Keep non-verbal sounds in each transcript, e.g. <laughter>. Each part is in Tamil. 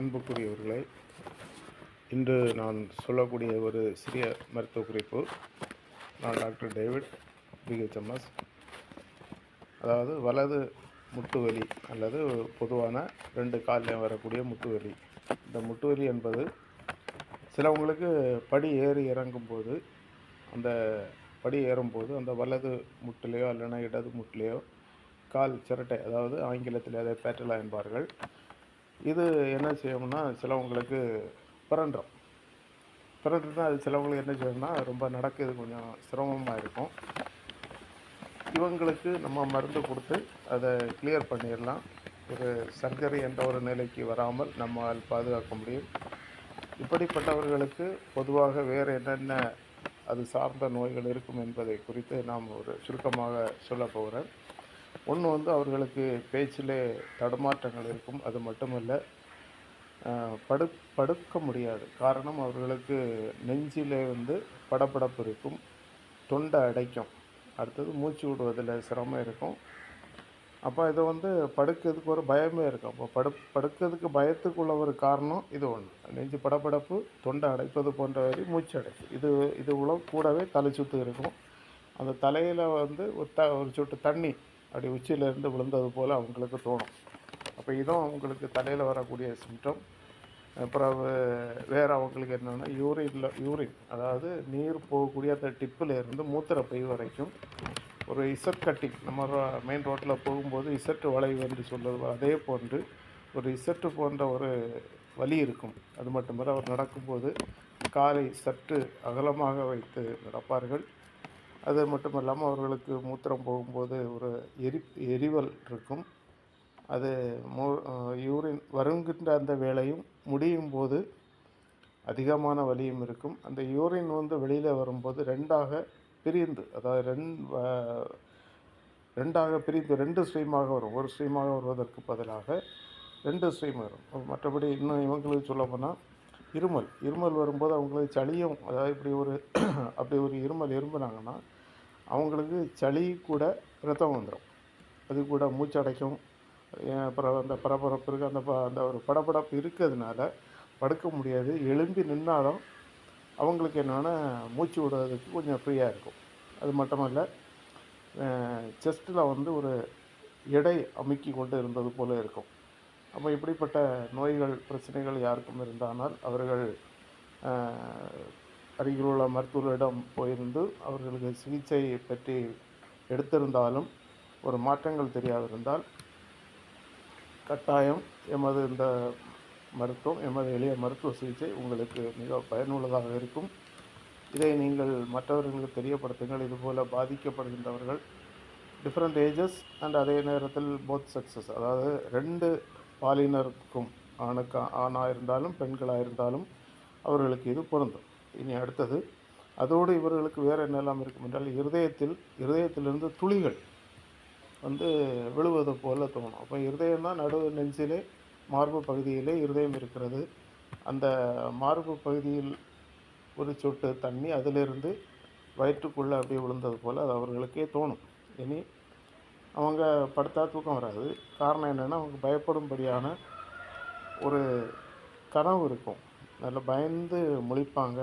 அன்புக்குரியவர்களே இன்று நான் சொல்லக்கூடிய ஒரு சிறிய மருத்துவ குறிப்பு. நான் டாக்டர் டேவிட் பிஹெச்எம்எஸ் அதாவது வலது முட்டுவலி அல்லது பொதுவான ரெண்டு காலில் வரக்கூடிய முட்டுவலி. இந்த முட்டுவலி என்பது சிலவங்களுக்கு படி ஏறி இறங்கும்போது அந்த படி ஏறும்போது அந்த வலது முட்டிலையோ இல்லைன்னா இடது முட்டிலையோ கால் சிரட்டை அதாவது ஆங்கிலத்தில் அதை பேட்டலா என்பார்கள் இது என்ன செய்யும்னா சிலவங்களுக்கு பிறண்டுரும் பிறண்டுனா அது சிலவங்களுக்கு என்ன செய்யணும்னா ரொம்ப நடக்கிறது கொஞ்சம் சிரமமாக இருக்கும். இவங்களுக்கு நம்ம மருந்து கொடுத்து அதை கிளியர் பண்ணிடலாம். ஒரு சர்ஜரி என்ற ஒரு நிலைக்கு வராமல் நம்மால் பாதுகாக்க முடியும். இப்படிப்பட்டவர்களுக்கு பொதுவாக வேறு என்னென்ன அது சார்ந்த நோய்கள் இருக்கும் என்பதை குறித்து நாம் ஒரு சுருக்கமாக சொல்ல போகிறேன். ஒன்று வந்து அவர்களுக்கு பேச்சிலே தடுமாற்றங்கள் இருக்கும். அது மட்டுமல்ல படு படுக்க முடியாது. காரணம் அவர்களுக்கு நெஞ்சிலே வந்து படப்படப்பு இருக்கும். தொண்டை அடைக்கும். அடுத்தது மூச்சு விடுவதில் சிரமம் இருக்கும். அப்போ இது வந்து படுக்கிறதுக்கு ஒரு பயமே இருக்கும். அப்போ படு படுக்கிறதுக்கு பயத்துக்குள்ள ஒரு காரணம் இது ஒன்று நெஞ்சு படப்படப்பு தொண்டை அடைப்பது போன்ற வரி மூச்சு அடைப்பு. இது இது உள்ள கூடவே தலை சுற்று இருக்கும். அந்த தலையில் வந்து ஒரு த ஒரு சொட்டு தண்ணி அப்படி உச்சியிலேருந்து விழுந்தது போல் அவங்களுக்கு தோணும். அப்போ இதுவும் அவங்களுக்கு தலையில் வரக்கூடிய சிம்டம் பிறகு வேறு அவங்களுக்கு என்னென்னா யூரின்ல யூரின் அதாவது நீர் போகக்கூடிய அந்த டிப்பில் இருந்து மூத்திரப்பை வரைக்கும் ஒரு இசட் கட்டிங் நம்ம மெயின் ரோட்டில் போகும்போது இசட்டு வளைவு என்று சொல்வது அதே போன்று ஒரு இசட்டு போன்ற ஒரு வலி இருக்கும். அது மட்டுமல்ல அவர் நடக்கும்போது காலை சற்று அகலமாக வைத்து நடப்பார்கள். அது மட்டும் இல்லாமல் அவர்களுக்கு மூத்திரம் போகும்போது ஒரு எரி எரிவல் இருக்கும். அது மு யூரின் வருங்கின்ற அந்த வேலையும் முடியும் போது அதிகமான வலியும் இருக்கும். அந்த யூரின் வந்து வெளியில் வரும்போது ரெண்டாக பிரிந்து அதாவது ரெண்டு ரெண்டாக பிரிந்து ரெண்டு ஸ்ட்ரீமாக வரும். ஒரு ஸ்ட்ரீமாக வருவதற்கு பதிலாக ரெண்டு ஸ்ட்ரீம் வரும். மற்றபடி இன்னும் இவங்களுக்கு சொல்ல போனால் இருமல். இருமல் வரும்போது அவங்களுக்கு சளியும் அதாவது இப்படி ஒரு <clears throat> அப்படி ஒரு இருமல் இரும்புனாங்கன்னா அவங்களுக்கு சளி கூட ரத்தம் வந்துடும் அது கூட மூச்சடைக்கும் அப்புறம் அந்த பரபரப்பு இருக்குது அந்த ப- அந்த ஒரு படபடப்பு இருக்கிறதுனால படுக்க முடியாது. எழும்பி நின்னாலும் அவங்களுக்கு என்னென்னா மூச்சு விடுறதுக்கு கொஞ்சம் ஃப்ரீயாக இருக்கும். அது மட்டுமல்ல செஸ்ட்டில் வந்து ஒரு எடை அமுக்கி கொண்டு இருந்தது போல இருக்கும். அப்போ இப்படிப்பட்ட நோய்கள் பிரச்சனைகள் யாருக்கும் இருந்தானால் அவர்கள் அருகில் உள்ள மருத்துவரிடம் போயிருந்து அவர்களுக்கு சிகிச்சை பற்றி எடுத்திருந்தாலும் ஒரு மாற்றங்கள் தெரியாதிருந்தால் கட்டாயம் எமது இந்த மருத்துவம் எமது எளிய மருத்துவ சிகிச்சை உங்களுக்கு மிக பயனுள்ளதாக இருக்கும். இதை நீங்கள் மற்றவர்களுக்கு தெரியப்படுத்துங்கள். இதுபோல் பாதிக்கப்படுகின்றவர்கள் டிஃப்ரெண்ட் ஏஜஸ் அண்ட் அதே நேரத்தில் போத் சக்ஸஸ் அதாவது ரெண்டு பாலினருக்கும் ஆணுக்கு ஆணாக இருந்தாலும் பெண்களாக இருந்தாலும் அவர்களுக்கு இது பொருந்தும். இனி அடுத்தது அதோடு இவர்களுக்கு வேறு என்னெல்லாம் இருக்கும் என்றால் இருதயத்தில் இருதயத்திலிருந்து துளிகள் வந்து விழுவது போல தோணும். அப்போ இருதயம் தான் நடு நெஞ்சிலே மார்பு பகுதியிலே இருதயம் இருக்கிறது. அந்த மார்பு பகுதியில் ஒரு சொட்டு தண்ணி அதிலிருந்து வயிற்றுக்குள்ளே அப்படியே விழுந்தது போல் அது அவர்களுக்கே தோணும். இனி அவங்க படுத்தா தூக்கம் வராது. காரணம் என்னென்னா அவங்க பயப்படும்படியான ஒரு கனவு இருக்கும். நல்ல பயந்து முழிப்பாங்க.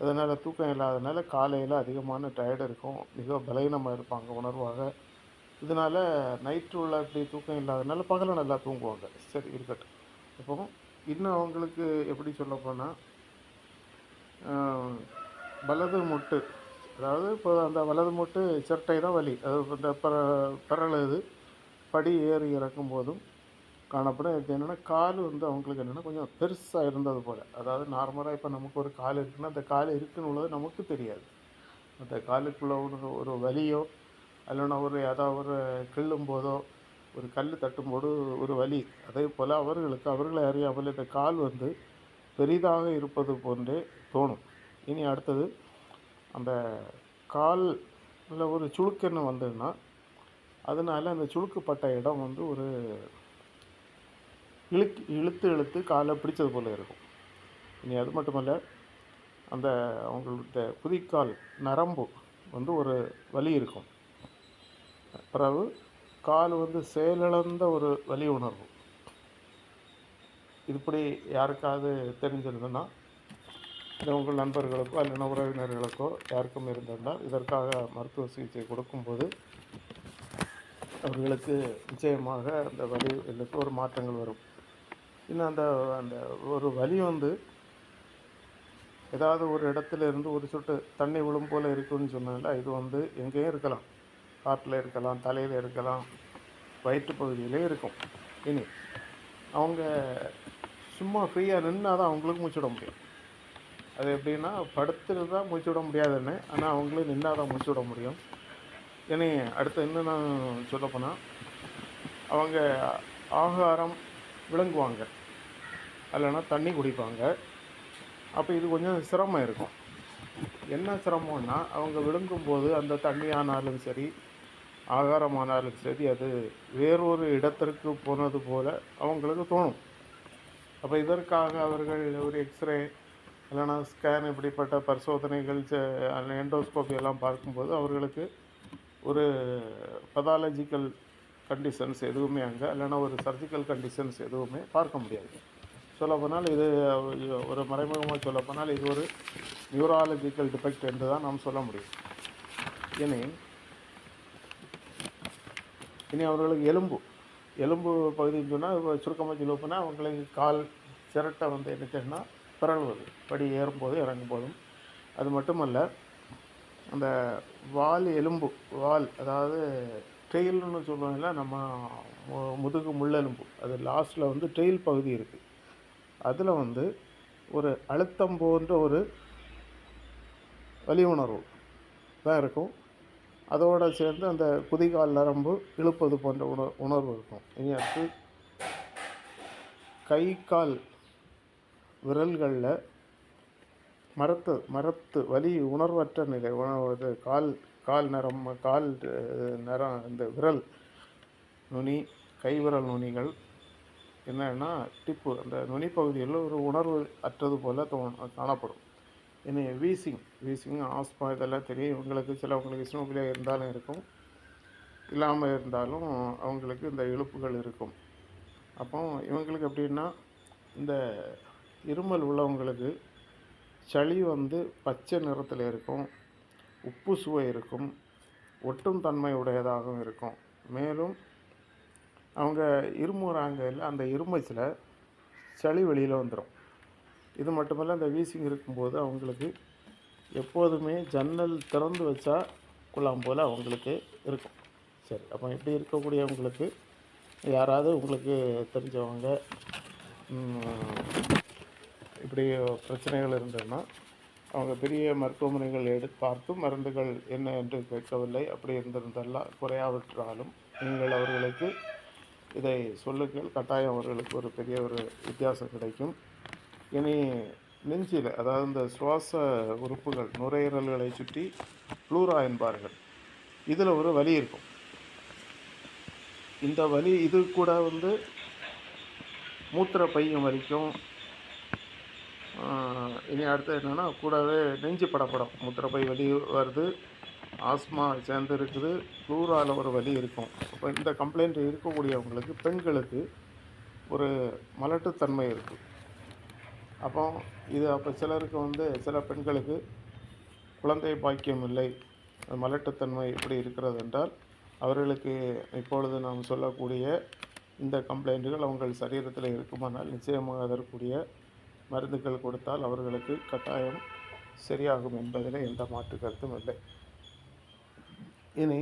அதனால் தூக்கம் இல்லாதனால காலையில் அதிகமான டயர்டு இருக்கும். மிக பலகீனமாக இருப்பாங்க உணர்வாக. இதனால் நைட்டு உள்ள இப்படி தூக்கம் இல்லாதனால பகலில் நல்லா தூங்குவாங்க. சரி இருக்கட்டும். இப்போ இன்னும் அவங்களுக்கு எப்படி சொல்ல போனால் வலது முட்டு. அதாவது இப்போ அந்த வலது மூட்டு சிரட்டை தான் வலி. அது இந்த பர இது. படி ஏறி இறக்கும் போதும் காணப்படும். இது என்னென்னா கால் வந்து அவங்களுக்கு என்னென்னா கொஞ்சம் பெருசாக இருந்தது போல். அதாவது நார்மலாக இப்போ நமக்கு ஒரு கால் இருக்குன்னா அந்த கால் இருக்குன்னு உள்ளது நமக்கு தெரியாது. அந்த காலுக்குள்ள ஒரு ஒரு வலியோ இல்லைன்னா ஒரு ஏதாவது ஒரு கிள்ளும் போதோ ஒரு கல் தட்டும்போது ஒரு வலி. அதே போல் அவர்களுக்கு அவர்களை அறியாமல் இந்த கால் வந்து பெரிதாக இருப்பது போன்றே தோணும். இனி அடுத்தது அந்த காலில் ஒரு சுழுக்குன்னு வந்ததுன்னா அதனால் அந்த சுழுக்குப்பட்ட இடம் வந்து ஒரு இழுக்கு இழுத்து இழுத்து காலை பிடிச்சது போல் இருக்கும். இனி அது மட்டுமல்ல அந்த அவங்களுடைய குதிக்கால் நரம்பு வந்து ஒரு வலி இருக்கும். பிறகு கால் வந்து செயலிழந்த ஒரு வலி உணர்வு. இப்படி யாருக்காவது தெரிஞ்சிருந்ததுன்னா இல்லை உங்கள் நண்பர்களுக்கோ அல்லது உறவினர்களுக்கோ யாருக்கும் இருந்திருந்தால் இதற்காக மருத்துவ சிகிச்சை கொடுக்கும்போது அவர்களுக்கு நிச்சயமாக அந்த வலிகளுக்கு ஒரு மாற்றங்கள் வரும். இன்னும் அந்த அந்த ஒரு வலி வந்து ஏதாவது ஒரு இடத்துல இருந்து ஒரு சொட்டு தண்ணி விழும் போல் இருக்குன்னு சொன்னால இது வந்து எங்கேயும் இருக்கலாம். காட்டில் இருக்கலாம் தலையில் இருக்கலாம் வயிற்று பகுதியிலே இருக்கும். இனி அவங்க சும்மா ஃப்ரீயாக நின்னால் தான் அவங்களுக்கு முடிச்சிட முடியும். அது எப்படின்னா படுத்துருந்தா மூச்சு விட முடியாதுன்னு ஆனால் அவங்களும் நின்னா தான் மூச்சு விட முடியும். இனி அடுத்து என்ன நான் சொல்லப்போனால் அவங்க ஆகாரம் விளங்குவாங்க. இல்லைன்னா தண்ணி குடிப்பாங்க. அப்போ இது கொஞ்சம் சிரமம் இருக்கும். என்ன சிரமம்னா அவங்க விழுங்கும்போது அந்த தண்ணி ஆனாலும் சரி ஆகாரமானாலும் சரி அது வேறொரு இடத்திற்கு போனது போல் அவங்களுக்கு தோணும். அப்போ இதற்காக அவர்கள் ஒரு எக்ஸ்ரே இல்லைன்னா ஸ்கேன் இப்படிப்பட்ட பரிசோதனைகள் எண்டோஸ்கோப்பி எல்லாம் பார்க்கும்போது அவர்களுக்கு ஒரு பதாலஜிக்கல் கண்டிஷன்ஸ் எதுவுமே அங்கே இல்லைன்னா ஒரு சர்ஜிக்கல் கண்டிஷன்ஸ் எதுவுமே பார்க்க முடியாது. சொல்லப்போனால் இது ஒரு மறைமுகமாக சொல்லப்போனால் இது ஒரு நியூராலஜிக்கல் டிஃபெக்ட் என்று தான் நாம் சொல்ல முடியும். இனி இனி அவர்களுக்கு எலும்பு எலும்பு பகுதின்னு சொன்னால் இப்போ சுருக்கமாக சொல்லப்போனால் அவங்களுக்கு கால் சிரட்டை வந்து என்ன செய்யணும்னா பிறழ்வது. படி ஏறும்போது இறங்கும் போதும் அது மட்டுமல்ல அந்த வால் எலும்பு வால் அதாவது டெயில்னு சொல்லுவாங்கல்ல நம்ம மு- முதுகு முள்ளெலும்பு. அது லாஸ்ட்டில் வந்து டெயில் பகுதி இருக்குது அதில் வந்து ஒரு அழுத்தம் போன்ற ஒரு வலி உணர்வு தான் இருக்கும். அதோடு சேர்ந்து அந்த குதிகால் நரம்பு இழுப்பது போன்ற உணர் உணர்வு இருக்கும். இனி அடுத்து கை கால் விரல்களில் மரத்து மரத்து வலி உணர்வற்ற நிலை உணர்வு கால் கால் நரம் கால் நரம் இந்த விரல் நுனி கைவிரல் நுனிகள் என்னன்னா டிப்பு அந்த நுனி பகுதியில் ஒரு உணர்வு அற்றது போல் தோணும் காணப்படும். இனி வீசிங் வீசிங் ஆஸ்மா இதெல்லாம் தெரியும். இவங்களுக்கு சிலவங்களுக்கு இஸ்னோபிலியா இருந்தாலும் இருக்கும். இல்லாமல் இருந்தாலும் அவங்களுக்கு இந்த இழுப்புகள் இருக்கும். அப்போ இவங்களுக்கு எப்படின்னா இந்த இருமல் உள்ளவங்களுக்கு சளி வந்து பச்சை நிறத்தில் இருக்கும் உப்பு சுவை இருக்கும் ஒட்டும் தன்மை உடையதாகவும் இருக்கும். மேலும் அவங்க இருமுறாங்க இல்லை அந்த இருமைச்சில் சளி வெளியில் வந்துடும் இது மட்டுமல்ல அந்த வீசிங் இருக்கும்போது அவங்களுக்கு எப்போதுமே ஜன்னல் திறந்து வச்சா குழாம் போல் அவங்களுக்கு இருக்கும். சரி அப்போ இப்படி இருக்கக்கூடியவங்களுக்கு யாராவது உங்களுக்கு தெரிஞ்சவங்க இப்படி பிரச்சனைகள் இருந்ததுன்னா அவங்க பெரிய மருத்துவமனைகள் எடுத்து பார்த்து மருந்துகள் என்ன என்று கேட்கவில்லை. அப்படி இருந்திருந்தெல்லாம் குறையாவிட்டாலும் நீங்கள் அவர்களுக்கு இதை சொல்லுங்கள். கட்டாயம் அவர்களுக்கு ஒரு பெரிய ஒரு வித்தியாசம் கிடைக்கும். இனி நெஞ்சில் அதாவது இந்த சுவாச உறுப்புகள் நுரையீரல்களை சுற்றி ப்ளூரா என்பார்கள். இதில் ஒரு வலி இருக்கும். இந்த வலி இது கூட வந்து மூத்திர பையும் வலிக்கும் இனி அடுத்து என்னென்னா கூடவே நெஞ்சு படப்படம். முத்திரப்பை வலி வருது ஆஸ்மா சேர்ந்து இருக்குது ப்ளூரால ஒரு வலி இருக்கும். அப்போ இந்த கம்ப்ளைண்ட் இருக்கக்கூடியவங்களுக்கு பெண்களுக்கு ஒரு மலட்டுத்தன்மை இருக்குது அப்போ இது அப்போ சிலருக்கு வந்து சில பெண்களுக்கு குழந்தை பாக்கியம் இல்லை மலட்டுத்தன்மை இப்படி இருக்கிறது என்றால் அவர்களுக்கு இப்பொழுது நாம் சொல்லக்கூடிய இந்த கம்ப்ளைண்ட்டுகள் அவங்கள் சரீரத்தில் இருக்குமானால் நிச்சயமாக அதற்குரிய மருந்துகள் கொடுத்தால் அவர்களுக்கு கட்டாயம் சரியாகும் என்பதில் எந்த மாற்று கருத்தும் இல்லை. இனி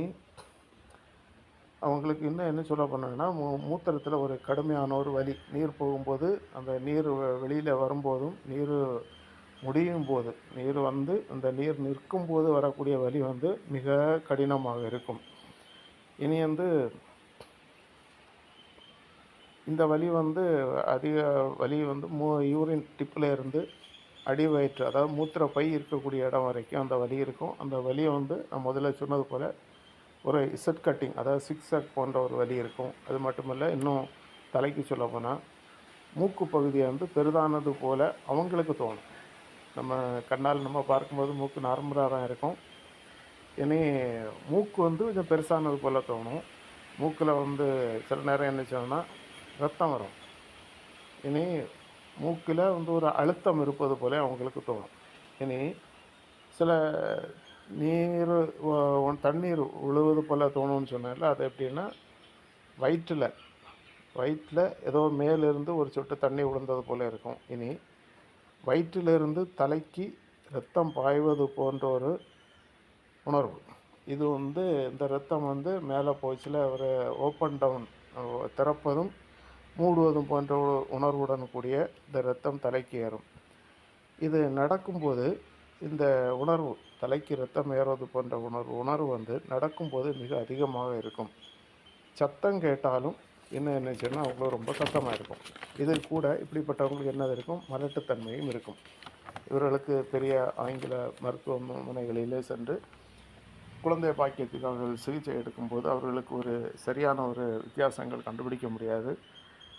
அவங்களுக்கு இன்னும் என்ன சொல்ல போனாங்கன்னா மூ மூத்திரத்தில் ஒரு கடுமையான ஒரு வலி. நீர் போகும்போது அந்த நீர் வெளியில் வரும்போதும் நீர் முடியும் போது நீர் வந்து அந்த நீர் நிற்கும் போது வரக்கூடிய வலி வந்து மிக கடினமாக இருக்கும். இனி வந்து இந்த வலி வந்து அதிக வலி வந்து மூ யூரின் டிப்பில் இருந்து அடி வயிற்று அதாவது மூத்திர பை இருக்கக்கூடிய இடம் வரைக்கும் அந்த வலி இருக்கும். அந்த வலியை வந்து நான் முதல்ல சொன்னது போல் ஒரு இசட் கட்டிங் அதாவது சிக்ஸ் போன்ற ஒரு வலி இருக்கும். அது மட்டுமல்ல இன்னும் தலைக்கு சொல்ல போனால் மூக்கு பகுதியை வந்து பெரிதானது போல் அவங்களுக்கு தோணும். நம்ம கண்ணால் நம்ம பார்க்கும்போது மூக்கு நார்மலாக தான் இருக்கும். இனி மூக்கு வந்து கொஞ்சம் பெருசானது போல் தோணும். மூக்கில் வந்து சில நேரம் என்ன சொன்னால் ரத்தம் வரும். இனி மூக்கில் வந்து ஒரு அழுத்தம் இருப்பது போல அவங்களுக்கு தோணும். இனி சில நீர் தண்ணீர் உழுவது போல் தோணும்னு சொன்னால அது எப்படின்னா வயிற்றில் வயிற்றில் ஏதோ மேலிருந்து ஒரு சொட்டு தண்ணி விழுந்தது போல் இருக்கும். இனி வயிற்றிலிருந்து தலைக்கு ரத்தம் பாய்வது போன்ற ஒரு உணர்வு. இது வந்து இந்த ரத்தம் வந்து மேலே போச்சுல ஒரு ஓப்பன் டவுன் திறப்பதும் மூடுவதும் போன்ற உணர்வுடன் கூடிய இந்த ரத்தம் தலைக்கு ஏறும். இது நடக்கும்போது இந்த உணர்வு தலைக்கு ரத்தம் ஏறுவது போன்ற உணர்வு உணர்வு வந்து நடக்கும்போது மிக அதிகமாக இருக்கும். சத்தம் கேட்டாலும் என்ன என்னச்சுன்னா அவங்களுக்கு ரொம்ப சத்தமாக இருக்கும். இதில் கூட இப்படிப்பட்டவங்களுக்கு என்னது இருக்கும்? மலட்டுத்தன்மையும் இருக்கும். இவர்களுக்கு பெரிய ஆங்கில மருத்துவமனைகளிலே சென்று குழந்தை பாக்கியத்துக்கு அவர்கள் சிகிச்சை எடுக்கும்போது அவர்களுக்கு ஒரு சரியான ஒரு வித்தியாசங்கள் கண்டுபிடிக்க முடியாது.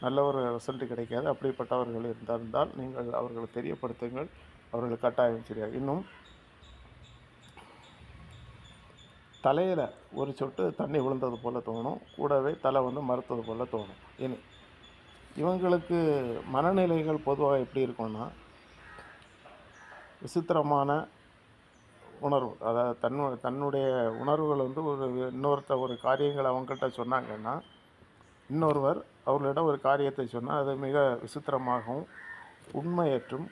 நல்ல ஒரு ரிசல்ட் கிடைக்காது. அப்படிப்பட்டவர்கள் இருந்தால் நீங்கள் அவர்களை தெரியப்படுத்துங்கள். அவர்களுக்கு கட்டாயம் சரியாக இன்னும் தலையில் ஒரு சொட்டு தண்ணி விழுந்தது போல் தோணும். கூடவே தலை வந்து மறுத்தது போல் தோணும். இனி இவங்களுக்கு மனநிலைகள் பொதுவாக எப்படி இருக்கும்னா விசித்திரமான உணர்வு. அதாவது தன்னு தன்னுடைய உணர்வுகள் வந்து ஒரு இன்னொருத்த ஒரு காரியங்கள் அவங்ககிட்ட சொன்னாங்கன்னா இன்னொருவர் அவர்களிடம் ஒரு காரியத்தை சொன்னால் அது மிக விசித்திரமாகவும் உண்மையற்றும்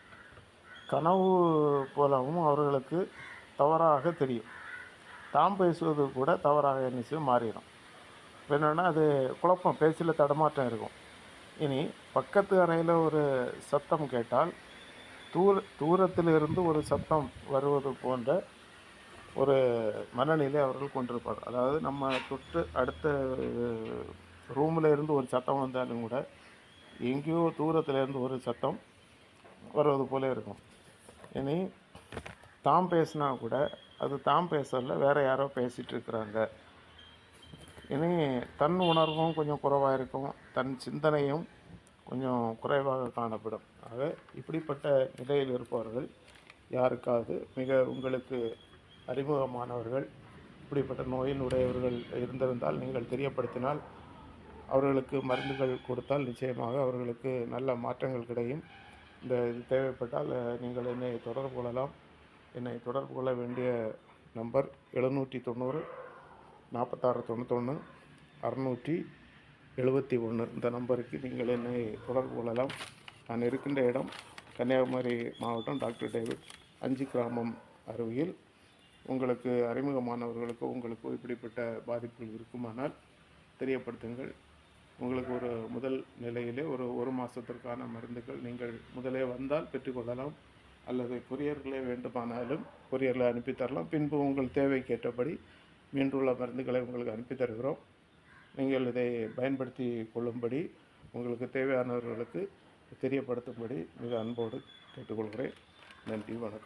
கனவு போலவும் அவர்களுக்கு தவறாக தெரியும். தாம் பேசுவது கூட தவறாக எண்ணிச்சு மாறிடும். என்னென்னா அது குழப்பம் பேச்சில் தடமாற்றம் இருக்கும். இனி பக்கத்து அறையில் ஒரு சத்தம் கேட்டால் தூர தூரத்திலிருந்து ஒரு சத்தம் வருவது போன்ற ஒரு மனநிலை அவர்கள் கொண்டிருப்பார் அதாவது நம்ம தொட்டு அடுத்த ரூமில் இருந்து ஒரு சத்தம் வந்தாலும் கூட எங்கேயோ தூரத்தில் இருந்து ஒரு சத்தம் வருவது போல இருக்கும். இனி தாம் பேசினா கூட அது தாம் பேசல வேறு யாரோ பேசிகிட்டு இருக்கிறாங்க. இனி தன் உணர்வும் கொஞ்சம் குறைவாக இருக்கும். தன் சிந்தனையும் கொஞ்சம் குறைவாக காணப்படும். ஆக இப்படிப்பட்ட நிலையில் இருப்பவர்கள் யாருக்காவது மிக உங்களுக்கு அறிமுகமானவர்கள் இப்படிப்பட்ட நோயின் உடையவர்கள் இருந்திருந்தால் நீங்கள் தெரியப்படுத்தினால் அவர்களுக்கு மருந்துகள் கொடுத்தால் நிச்சயமாக அவர்களுக்கு நல்ல மாற்றங்கள் கிடையும். இந்த இது தேவைப்பட்டால் நீங்கள் என்னை தொடர்பு கொள்ளலாம். என்னை தொடர்பு கொள்ள வேண்டிய நம்பர் எழுநூற்றி தொண்ணூறு நாற்பத்தாறு தொண்ணூத்தொன்று அறநூற்றி எழுபத்தி ஒன்று. இந்த நம்பருக்கு நீங்கள் என்னை தொடர்பு கொள்ளலாம். நான் இருக்கின்ற இடம் கன்னியாகுமரி மாவட்டம் டாக்டர் டேவிட் அஞ்சு கிராமம் அருவியில் உங்களுக்கு அறிமுகமானவர்களுக்கு உங்களுக்கு இப்படிப்பட்ட பாதிப்புகள் இருக்குமானால் தெரியப்படுத்துங்கள். உங்களுக்கு ஒரு முதல் நிலையிலே ஒரு ஒரு மாதத்திற்கான மருந்துகள் நீங்கள் முதலே வந்தால் பெற்றுக்கொள்ளலாம். அல்லது கொரியர்களே வேண்டுமானாலும் கொரியரில் அனுப்பி தரலாம். பின்பு உங்கள் தேவைக்கேற்றபடி மீண்டுள்ள மருந்துகளை உங்களுக்கு அனுப்பி தருகிறோம். நீங்கள் இதை பயன்படுத்தி கொள்ளும்படி உங்களுக்கு தேவையானவர்களுக்கு தெரியப்படுத்தும்படி மிக அன்போடு கேட்டுக்கொள்கிறேன். நன்றி வணக்கம்.